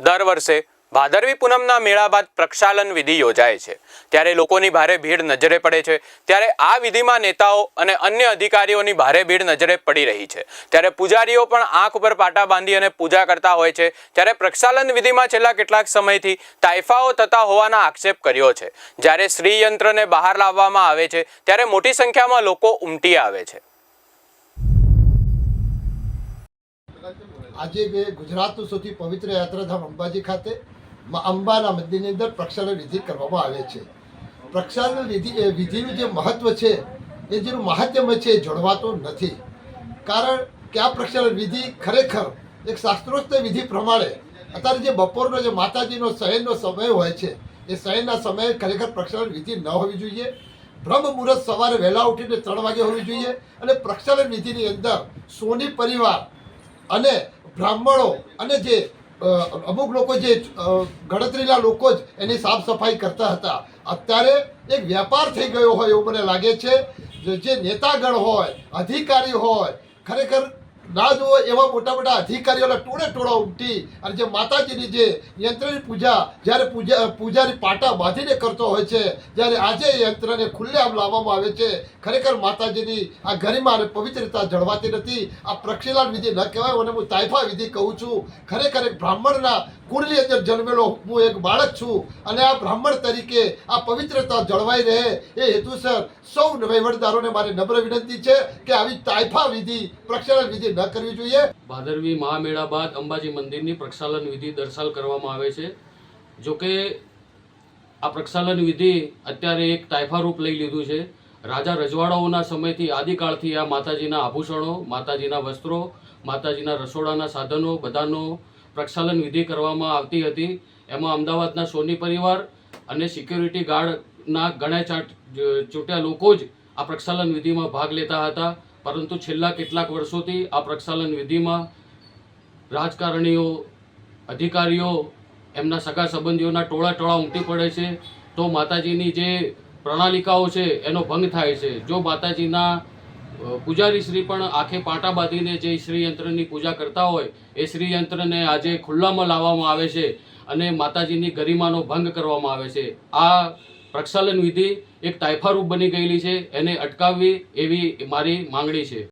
દર વર્ષે ભાદરવી પૂનમના મેળા બાદ પ્રક્ષાલન વિધિ યોજાય છે. ત્યારે લોકોની ભારે ભીડ નજરે પડે છે. ત્યારે આ વિધિમાં નેતાઓ અને અન્ય અધિકારીઓની ભારે ભીડ નજરે પડી રહી છે. ત્યારે પૂજારીઓ પણ આંખ ઉપર પાટા બાંધી અને પૂજા કરતા હોય છે. ત્યારે પ્રક્ષાલન વિધિમાં છેલ્લા કેટલાક સમયથી તાઇફાઓ થતા હોવાના આક્ષેપ કર્યો છે. જ્યારે શ્રીયંત્રને બહાર લાવવામાં આવે છે, ત્યારે મોટી સંખ્યામાં લોકો ઉમટી આવે છે. આજે બે ગુજરાતનું સૌથી પવિત્ર યાત્રાધામ અંબાજી ખાતે અંબાના મંદિરની અંદર પ્રક્ષાલન વિધિ કરવામાં આવે છે. પ્રક્ષાલન વિધિ વિધિનું જે મહત્વ છે, એ જેનું મહાત્મ્ય છે એ જળવાતું નથી. કારણ કે આ પ્રક્ષાલન વિધિ ખરેખર એક શાસ્ત્રોક્ત વિધિ પ્રમાણે અત્યારે જે બપોરનો જે માતાજીનો શયનનો સમય હોય છે, એ શયનના સમયે ખરેખર પ્રક્ષાલન વિધિ ન હોવી જોઈએ. બ્રહ્મ મુહૂર્ત સવારે વહેલા ઉઠીને ત્રણ વાગે હોવી જોઈએ અને પ્રક્ષાલન વિધિની અંદર સોની પરિવાર અને બ્રાહ્મણો અને જે અમુક લોકો જે ગણતરીના લોકો જ એની સાફ સફાઈ કરતા હતા. અત્યારે એક વ્યાપાર થઈ ગયો હોય એવું મને લાગે છે. જે- નેતાગણ હોય, અધિકારી હોય, ખરેખર ના જુઓ, એવા મોટા મોટા અધિકારીઓના ટોળે ટોળા ઉમટી અને જે માતાજીની જે યંત્રની પૂજા, જ્યારે પૂજા, પૂજારી પાટા બાંધીને કરતો હોય છે જ્યારે આજે યંત્રને ખુલ્લેઆમ લાવવામાં આવે છે. ખરેખર માતાજીની આ ગરિમા અને પવિત્રતા જળવાતી નથી. આ પ્રક્ષેલાન વિધિ ન કહેવાય, અને હું તાઇફા વિધિ કહું છું. ખરેખર એક બ્રાહ્મણના કુળની અંદર જન્મેલો હું એક બાળક છું, અને આ બ્રાહ્મણ તરીકે આ પવિત્રતા જળવાઈ રહે. એ હેતુસર સૌ વહીવટદારોને મારી નમ્ર વિનંતી છે કે આવી તાઇફા વિધિ પ્રક્ષાલન વિધિ ન કરવી જોઈએ. ભાદરવી મહામેળા બાદ અંબાજી મંદિરની પ્રક્ષાલન વિધિ દર્શાલ કરવામાં આવે છે. જો કે આ પ્રક્ષાલન વિધિ અત્યારે એક તાયફા રૂપ લઈ લીધું છે. રાજા રજવાડાઓના સમયથી આદિકાળથી આ માતાજીના આભૂષણો, માતાજીના વસ્ત્રો, માતાજીના રસોડાના સાધનો બધાનો પ્રક્ષાલન વિધિ કરવામાં આવતી હતી. એમાં અમદાવાદના સોની પરિવાર અને સિક્યોરિટી ગાર્ડના ઘણા ચાટ ચૂંટ્યા લોકો જ આ પ્રક્ષાલન વિધિમાં ભાગ લેતા હતા. પરંતુ છેલ્લા કેટલાક વર્ષોથી આ પ્રક્ષાલન વિધિમાં રાજકારણીઓ, અધિકારીઓ, એમના સગા સંબંધીઓના ટોળા ટોળા ઉમટી પડે છે. તો માતાજીની જે પ્રણાલિકાઓ છે, એનો ભંગ થાય છે. જો માતાજીના પૂજારી શ્રી પણ આંખે પાટા બાંધીને જે શ્રીયંત્રની પૂજા કરતા હોય, એ શ્રીયંત્રને આજે ખુલ્લામાં લાવવામાં આવે છે અને માતાજીની ગરિમાનો ભંગ કરવામાં આવે છે. આ પ્રક્ષાલન વિધિ એક તાયફારૂપ બની ગયેલી છે એને અટકાવવી એવી મારી માંગણી છે.